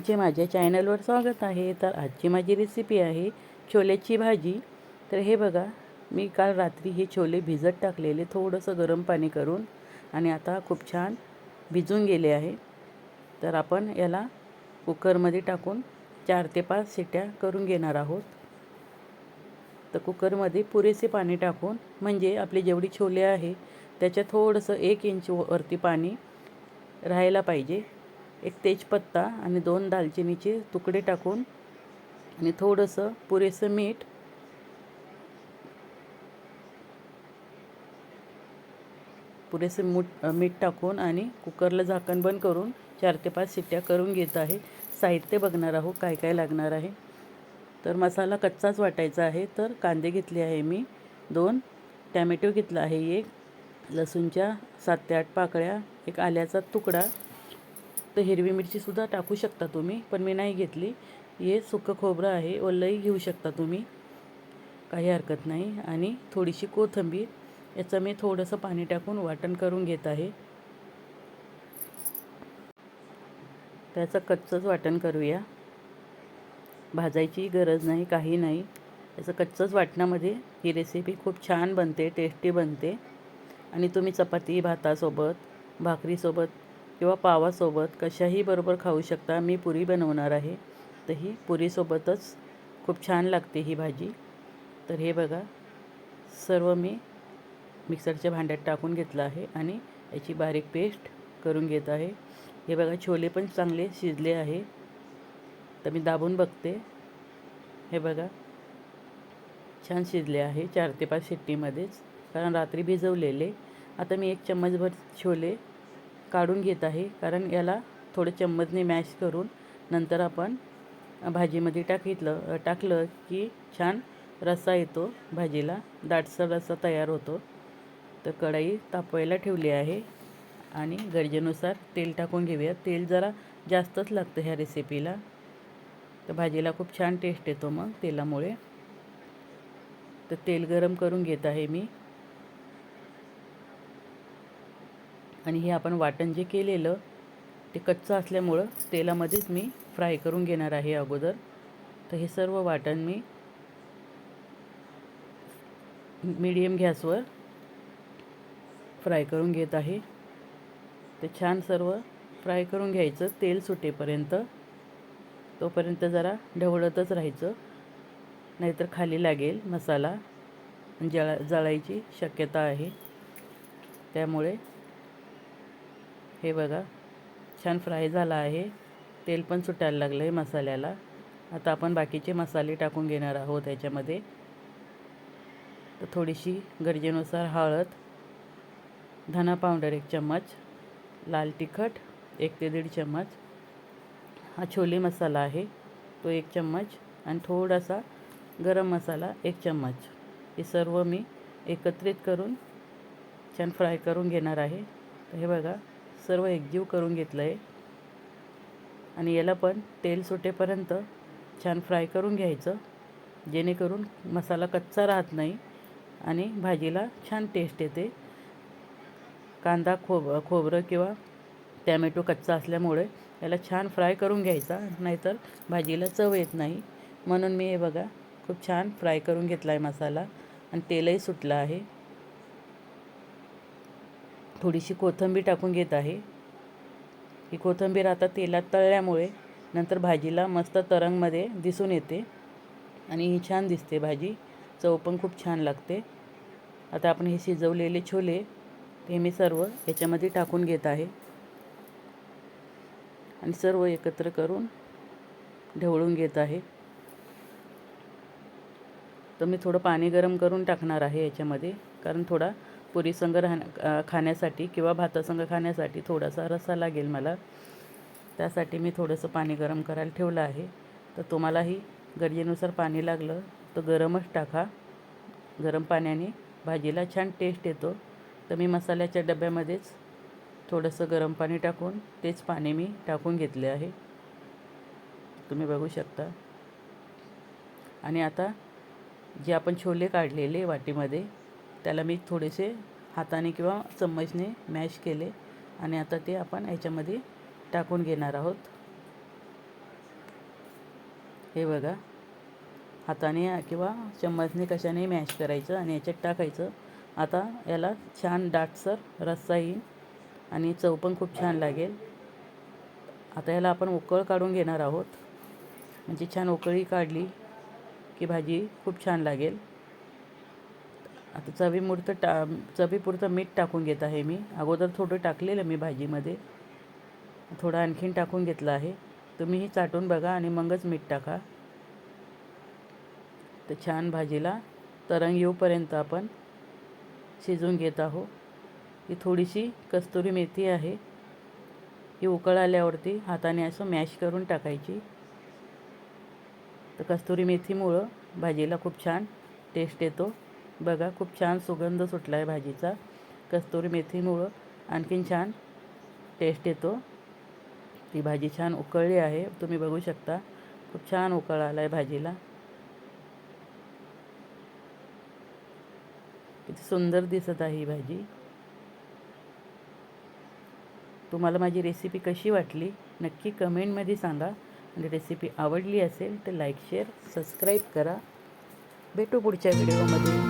तुमचे माझ्या चॅनलवर स्वागत आहे. तर आजची माझी रेसिपी आहे छोल्याची भाजी. तर हे बघा मी काल रात्री हे छोले भिजत टाकलेले थोडंसं गरम पाणी करून आणि आता खूप छान भिजून गेले आहे. तर आपण याला कुकरमध्ये टाकून चार ते पाच शिट्या करून घेणार आहोत. तर कुकरमध्ये पुरेसे पाणी टाकून म्हणजे आपले जेवढी छोले आहे त्याच्या थोडंसं एक इंच वरती पाणी राहायला पाहिजे. एक तेजपत्ता आणि दोन दालचिनीचे तुकडे टाकून आणि थोडंसं पुरेसं मीठ. पुरेसे मूठ मीठ टाकून आणि कुकरला झाकण बंद करून चार ते पाच शिट्ट्या करून घेत आहे. साहित्य बघणार आहोत काय काय लागणार आहे. तर मसाला कच्चाच वाटायचा आहे. तर कांदे घेतले आहे मी. दोन. टॅमॅटो घेतला आहे एक. लसूणच्या सात ते आठ पाकळ्या. एक आल्याचा तुकडा. तर हिरवी मिरचीसुद्धा टाकू शकता तुम्ही पण मी नाही घेतली. हे सुकं खोबरं आहे ओलंही घेऊ शकता तुम्ही. काही हरकत नाही. आणि थोडीशी कोथिंबीर याचं मी थोडंसं पाणी टाकून वाटण करून घेत आहे. त्याचं कच्चंच वाटण करूया. भाजायची गरज नाही काही नाही. याचं कच्चंच वाटणामध्ये ही रेसिपी खूप छान बनते टेस्टी बनते. आणि तुम्ही चपाती भातासोबत भाकरीसोबत किंवा पावासोबत कशाही बरोबर खाऊ शकता मी पुरी बनवणार आहे. तर ही पुरीसोबतच खूप छान लागते ही भाजी. तर हे बघा सर्व मी मिक्सरच्या भांड्यात टाकून घेतलं आहे आणि याची बारीक पेस्ट करून घेत आहे. हे बघा छोले पण चांगले शिजले आहे. तर मी दाबून बघते. हे बघा छान शिजले आहे चार ते पाच शिट्टीमध्येच कारण रात्री भिजवलेले. आता मी एक चम्मचभर छोले काढून घेत आहे. कारण याला थोडं चम्मचने मॅश करून नंतर आपण भाजीमध्ये टाकितलं टाकलं की छान रस्सा येतो भाजीला. दाटसर रस्सा तयार होतो. तर कढई तापवायला ठेवली आहे. आणि गरजेनुसार तेल टाकून घेऊया. तेल जरा जास्तच लागतं ह्या रेसिपीला तर भाजीला खूप छान टेस्ट येतो मग तेलामुळे. तर तेल गरम करून घेत आहे मी. आणि हे आपण वाटण जे केलेलं ते कच्चं असल्यामुळं तेलामध्येच मी फ्राय करून घेणार आहे अगोदर. तर हे सर्व वाटण मी मीडियम गॅसवर फ्राय करून घेत आहे. ते छान सर्व फ्राय करून घ्यायचं तेल सुटेपर्यंत. तोपर्यंत जरा ढवळतच राहायचं नाहीतर खाली लागेल मसाला. जळा जळायची शक्यता आहे. त्यामुळे हे बघा छान फ्राय झाला आहे. तेल पण सुटायला लागलं आहे मसाल्याला. आता आपण बाकीचे मसाले टाकून घेणार आहोत याच्यामध्ये. तर थोडीशी गरजेनुसार हळद धना पावडर एक चम्मच लाल तिखट एक ते दीड चम्मच. हा छोले मसाला आहे तो एक चम्मच आणि थोडासा गरम मसाला एक चम्मच. हे सर्व मी एकत्रित करून छान फ्राय करून घेणार आहे. हे बघा सर्व एकजीव करून घेतलं आहे आणि याला पण तेल सुटेपर्यंत छान फ्राय करून घ्यायचं. जेणेकरून मसाला कच्चा राहत नाही आणि भाजीला छान टेस्ट येते. कांदा खोब खोबरं किंवा टॅमॅटो कच्चा असल्यामुळे याला छान फ्राय करून घ्यायचा. नाहीतर भाजीला चव येत नाही. म्हणून मी हे बघा खूप छान फ्राय करून घेतला आहे मसाला. आणि तेलही सुटलं आहे. थोडीशी कोथिंबीर टाकून घेत आहे. ही कोथिंबीर आता तेलात तळल्यामुळे नंतर भाजीला मस्त तरंगमध्ये दिसून येते आणि ही छान दिसते भाजी. चव पण खूप छान लागते. आता आपण हे शिजवलेले छोले हे मी सर्व याच्यामध्ये टाकून घेत आहे. आणि सर्व एकत्र करून ढवळून घेत आहे. तर मी थोडं पाणी गरम करून टाकणार आहे याच्यामध्ये कारण थोडा पुरीसंग राहण्या खाण्यासाठी किंवा भातासंग खाण्यासाठी थोडासा रस्सा लागेल मला. त्यासाठी मी थोडंसं पाणी गरम करायला ठेवलं आहे. तर तुम्हालाही गरजेनुसार पाणी लागलं तर गरमच टाका. गरम पाण्याने भाजीला छान टेस्ट येतो. तर मी मसाल्याच्या डब्यामध्येच थोडंसं गरम पाणी टाकून तेच पाणी मी टाकून घेतले आहे. तुम्ही बघू शकता. आणि आता जे आपण छोले काढलेले वाटीमध्ये त्याला मी थोडेसे हाताने किंवा चम्मचने मॅश केले आणि आता ते आपण याच्यामध्ये टाकून घेणार आहोत. हे बघा. हाताने किंवा चम्मचने कशाने मॅश करायचं आणि याच्यात टाकायचं. आता याला छान दाटसर रस्सा येईल आणि चव पण खूप छान लागेल. आता याला आपण उकळ काढून घेणार आहोत. म्हणजे छान उकळी काढली की भाजी खूप छान लागेल. आता चवीपुरतं टा चवीपुरतं मीठ टाकून घेत आहे मी. अगोदर थोडं टाकलेलं मी भाजीमध्ये. थोडं आणखीन टाकून घेतलं आहे. तुम्हीही चाटून बघा आणि मगच मीठ टाका. तर छान भाजीला तरंग येऊपर्यंत आपण शिजून घेत आहो ही थोडीशी कस्तुरी मेथी आहे. ही उकळ आल्यावरती हाताने असं मॅश करून टाकायची. तर कस्तुरी मेथीमुळं भाजीला खूप छान टेस्ट येतो. बघा खूप छान सुगंध सुटला आहे भाजीचा. कस्तुरी मेथीमुळं आणखीन छान टेस्ट येतो. ती भाजी छान उकळली आहे. तुम्ही बघू शकता खूप छान उकळ आला आहे भाजीला. किती सुंदर दिसत आहे ही भाजी. तुम्हाला माझी रेसिपी कशी वाटली नक्की कमेंटमध्ये सांगा. आणि रेसिपी आवडली असेल तर लाईक शेअर सबस्क्राईब करा. भेटू पुढच्या व्हिडिओमध्ये